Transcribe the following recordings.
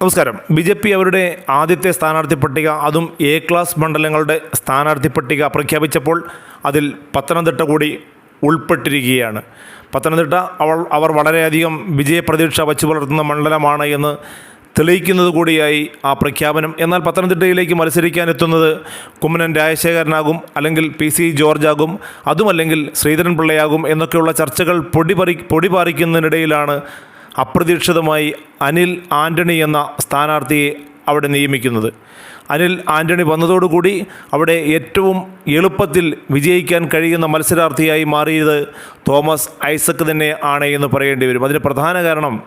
നമസ്കാരം. B J P അവരുടെ ആദ്യത്തെ സ്ഥാനാർത്ഥി പട്ടിക അതും എ ക്ലാസ് മണ്ഡലങ്ങളുടെ സ്ഥാനാർത്ഥി പട്ടിക പ്രഖ്യാപിച്ചപ്പോൾ അതിൽ പത്തനംതിട്ട കൂടി ഉൾപ്പെട്ടിരിക്കുകയാണ്. പത്തനംതിട്ട അവൾ അവർ വളരെയധികം വിജയപ്രതീക്ഷ വച്ചു പുലർത്തുന്ന മണ്ഡലമാണ് എന്ന് തെളിയിക്കുന്നത് കൂടിയായി ആ പ്രഖ്യാപനം. എന്നാൽ പത്തനംതിട്ടയിലേക്ക് മത്സരിക്കാനെത്തുന്നത് കുമ്മനൻ രാജശേഖരനാകും അല്ലെങ്കിൽ പി സി ജോർജാകും അതുമല്ലെങ്കിൽ ശ്രീധരൻ പിള്ളയാകും എന്നൊക്കെയുള്ള ചർച്ചകൾ പൊടിപറി പൊടിപാറിക്കുന്നതിനിടയിലാണ് അപ്രതീക്ഷിതമായി അനിൽ ആന്റണി എന്ന സ്ഥാനാർത്ഥിയെ അവിടെ നിയമിക്കുന്നത്. അനിൽ ആന്റണി വന്നതോടുകൂടി അവിടെ ഏറ്റവും എളുപ്പത്തിൽ വിജയിക്കാൻ കഴിയുന്ന മത്സരാർത്ഥിയായി മാറിയത് തോമസ് ഐസക് തന്നെ ആണ് എന്ന് പറയേണ്ടി വരും. അതിന് പ്രധാന കാരണം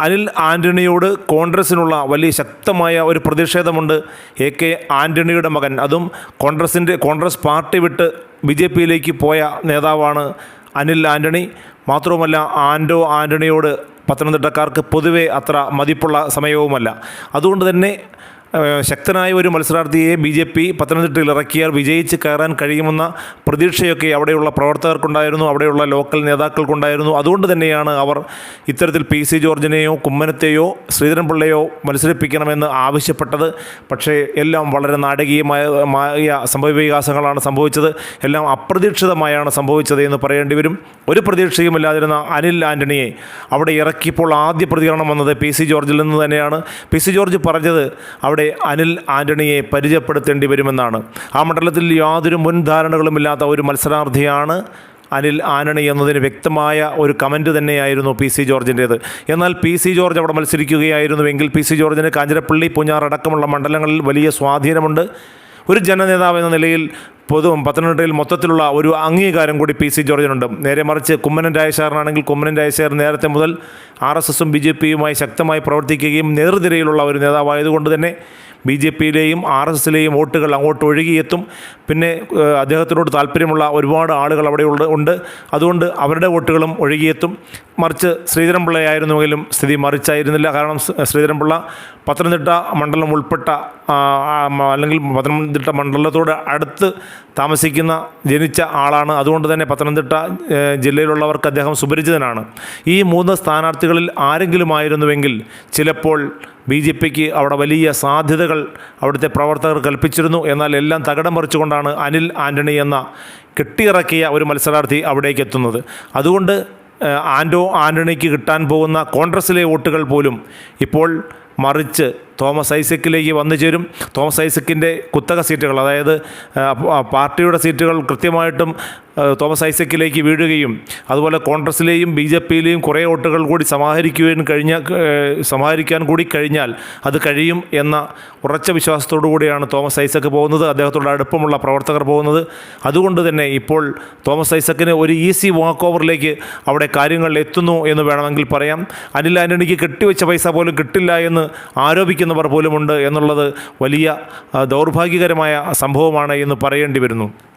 അനിൽ ആന്റണിയോട് കോൺഗ്രസിനുള്ള വലിയ ശക്തമായ ഒരു പ്രതിഷേധമുണ്ട്. എ കെ ആന്റണിയുടെ മകൻ. അതും കോൺഗ്രസിന്റെ കോൺഗ്രസ് പാർട്ടി വിട്ട് ബി ജെ പിയിലേക്ക് പോയ നേതാവാണ് അനിൽ ആന്റണി മാത്രവുമല്ല ആൻഡോ ആന്റണിയോട് പത്തനംതിട്ടക്കാർക്ക് പൊതുവെ അത്ര മതിപ്പുള്ള സമയവുമല്ല. അതുകൊണ്ട് തന്നെ ശക്തനായ ഒരു മത്സരാർത്ഥിയെ ബി ജെ പി പത്തനംതിട്ടയിൽ ഇറക്കിയാൽ വിജയിച്ച് കയറാൻ കഴിയുമെന്ന പ്രതീക്ഷയൊക്കെ അവിടെയുള്ള പ്രവർത്തകർക്കുണ്ടായിരുന്നു അവിടെയുള്ള ലോക്കൽ നേതാക്കൾക്കുണ്ടായിരുന്നു. അതുകൊണ്ട് തന്നെയാണ് അവർ ഇത്തരത്തിൽ പി സി ജോർജിനെയോ കുമ്മനത്തെയോ ശ്രീധരൻപിള്ളയോ മത്സരിപ്പിക്കണമെന്ന് ആവശ്യപ്പെട്ടത്. പക്ഷേ എല്ലാം വളരെ നാടകീയമായ സംഭവ വികാസങ്ങളാണ് സംഭവിച്ചത്. എല്ലാം അപ്രതീക്ഷിതമായാണ് സംഭവിച്ചത് എന്ന് പറയേണ്ടി വരും. ഒരു പ്രതീക്ഷയുമില്ലാതിരുന്ന അനിൽ ആന്റണിയെ അവിടെ ഇറക്കിയപ്പോൾ ആദ്യ പ്രതികരണം വന്നത് പി സി ജോർജിൽ നിന്ന് തന്നെയാണ്. പി സി ജോർജ് പറഞ്ഞത് അവിടെ അനിൽ ആന്റണിയെ പരിചയപ്പെടുത്തേണ്ടി വരുമെന്നാണ്. ആ മണ്ഡലത്തിൽ യാതൊരു മുൻധാരണകളുമില്ലാത്ത ഒരു മത്സരാർത്ഥിയാണ് അനിൽ ആനണി എന്നതിന് വ്യക്തമായ ഒരു കമന്റ് തന്നെയായിരുന്നു പി സി ജോർജിന്റേത് എന്നാൽ പി സി ജോർജ് അവിടെ മത്സരിക്കുകയായിരുന്നുവെങ്കിൽ പി സി ജോർജിന് കാഞ്ഞിരപ്പള്ളി പൂഞ്ഞാർ അടക്കമുള്ള മണ്ഡലങ്ങളിൽ വലിയ സ്വാധീനമുണ്ട്. ഒരു ജനനേതാവ് എന്ന നിലയിൽ പൊതു പത്തനംതിട്ടയിൽ മൊത്തത്തിലുള്ള ഒരു അംഗീകാരം കൂടി പി സി ജോർജിനുണ്ട്. നേരെ മറിച്ച് കുമ്മനൻ രാജശേഖരനാണെങ്കിൽ കുമ്മനൻ രാജശേഖരൻ നേരത്തെ മുതൽ ആർ എസ് എസും ബി ജെ പിയുമായി ശക്തമായി പ്രവർത്തിക്കുകയും നേതൃനിരയിലുള്ള ഒരു നേതാവായതുകൊണ്ട് തന്നെ ബി ജെ പിയിലെയും ആർ എസ് എസിലെയും വോട്ടുകൾ അങ്ങോട്ട് ഒഴുകിയെത്തും. പിന്നെ അദ്ദേഹത്തിനോട് താല്പര്യമുള്ള ഒരുപാട് ആളുകൾ അവിടെ ഉണ്ട്. അതുകൊണ്ട് അവരുടെ വോട്ടുകളും ഒഴുകിയെത്തും. മറിച്ച് ശ്രീധരൻപിള്ളയായിരുന്നുവെങ്കിലും സ്ഥിതി മറിച്ചായിരുന്നില്ല. കാരണം ശ്രീധരൻപിള്ള പത്തനംതിട്ട മണ്ഡലം ഉൾപ്പെട്ട അല്ലെങ്കിൽ പത്തനംതിട്ട മണ്ഡലത്തോട് അടുത്ത് താമസിക്കുന്ന ജനിച്ച ആളാണ്. അതുകൊണ്ട് തന്നെ പത്തനംതിട്ട ജില്ലയിലുള്ളവർക്ക് അദ്ദേഹം സുപരിചിതനാണ്. ഈ മൂന്ന് സ്ഥാനാർത്ഥികളിൽ ആരെങ്കിലും ആയിരുന്നുവെങ്കിൽ ചിലപ്പോൾ ബി ജെ പിക്ക് അവിടെ വലിയ സാധ്യതകൾ അവിടുത്തെ പ്രവർത്തകർ കൽപ്പിച്ചിരുന്നു. എന്നാൽ എല്ലാം തകിടം മറിച്ചുകൊണ്ടാണ് അനിൽ ആന്റണി എന്ന കെട്ടിയിറക്കിയ ഒരു മത്സരാർത്ഥി അവിടേക്ക് എത്തുന്നത്. അതുകൊണ്ട് ആന്റോ ആന്റണിക്ക് കിട്ടാൻ പോകുന്ന കോൺഗ്രസിലെ വോട്ടുകൾ പോലും ഇപ്പോൾ മറിച്ച് തോമസ് ഐസക്കിലേക്ക് വന്നു ചേരും. തോമസ് ഐസക്കിന്റെ കുത്തക സീറ്റുകൾ അതായത് പാർട്ടിയുടെ സീറ്റുകൾ കൃത്യമായിട്ടും തോമസ് ഐസക്കിലേക്ക് വീഴുകയും അതുപോലെ കോൺഗ്രസിലെയും ബി ജെ പിയിലെയും കുറേ വോട്ടുകൾ കൂടി സമാഹരിക്കുവാൻ കഴിഞ്ഞ സമാഹരിക്കാൻ കൂടി കഴിഞ്ഞാൽ അത് കഴിയും എന്ന ഉറച്ച വിശ്വാസത്തോടു കൂടിയാണ് തോമസ് ഐസക്ക് പോകുന്നത്. അദ്ദേഹത്തോട് അടുപ്പമുള്ള പ്രവർത്തകർ പോകുന്നത്. അതുകൊണ്ട് തന്നെ ഇപ്പോൾ തോമസ് ഐസക്കിന് ഒരു ഈസി വാക്ക് ഓവറിലേക്ക് അവിടെ കാര്യങ്ങൾ എത്തുന്നു എന്ന് വേണമെങ്കിൽ പറയാം. അനിൽ ആന്റണിക്ക് കെട്ടിവെച്ച പൈസ പോലും കിട്ടില്ല എന്ന് ആരോപിക്കുന്നവർ പോലുമുണ്ട് എന്നുള്ളത് വലിയ ദൗർഭാഗ്യകരമായ സംഭവമാണ് എന്ന് പറയേണ്ടി വരുന്നു.